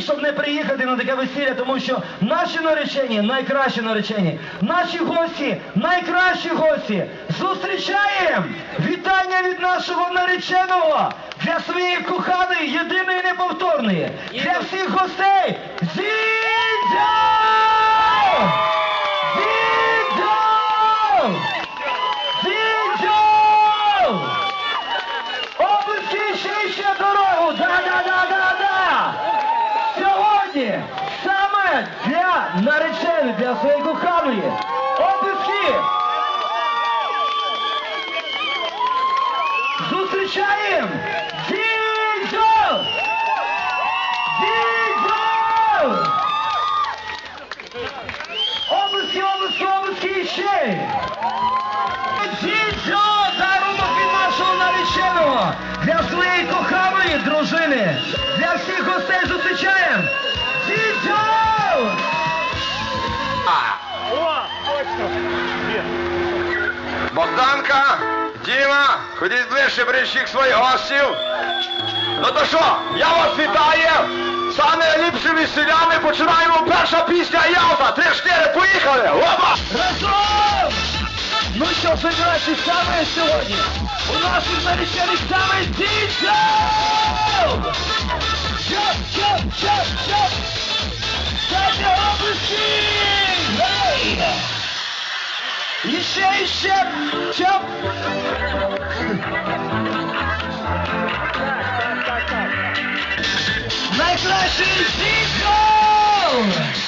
щоб не приїхати на таке весілля, тому що наші наречені найкращі наречені, наші гості найкращі гості. Зустрічаємо вітання від нашого нареченого для своєї коханої, єдиної неповторної, для всіх гостей. Зідзьо! Саме для нареченої, для своєї коханої. Облиски! Зустрічаємо! Дідьо! Дідьо! Облиски, облиски, облиски ще! Дідьо! Дарунок від нашого нареченого! Для своєї коханої дружини! Для всіх гостей зустрічаємо! Діма, ходіть ближче, бережіть своїх гостів. Ну то що, я вас вітаю. Саме ліпшими селями починаємо перша пісня Ялта. Три-чотири, поїхали! Опа! Разом! Ну що, вибирайте саме сьогодні! У наших наречених саме дідьо! Чоп, чоп, чоп, чоп! Дайте облиски! Гей! Іще, іще! My flash is Cisco!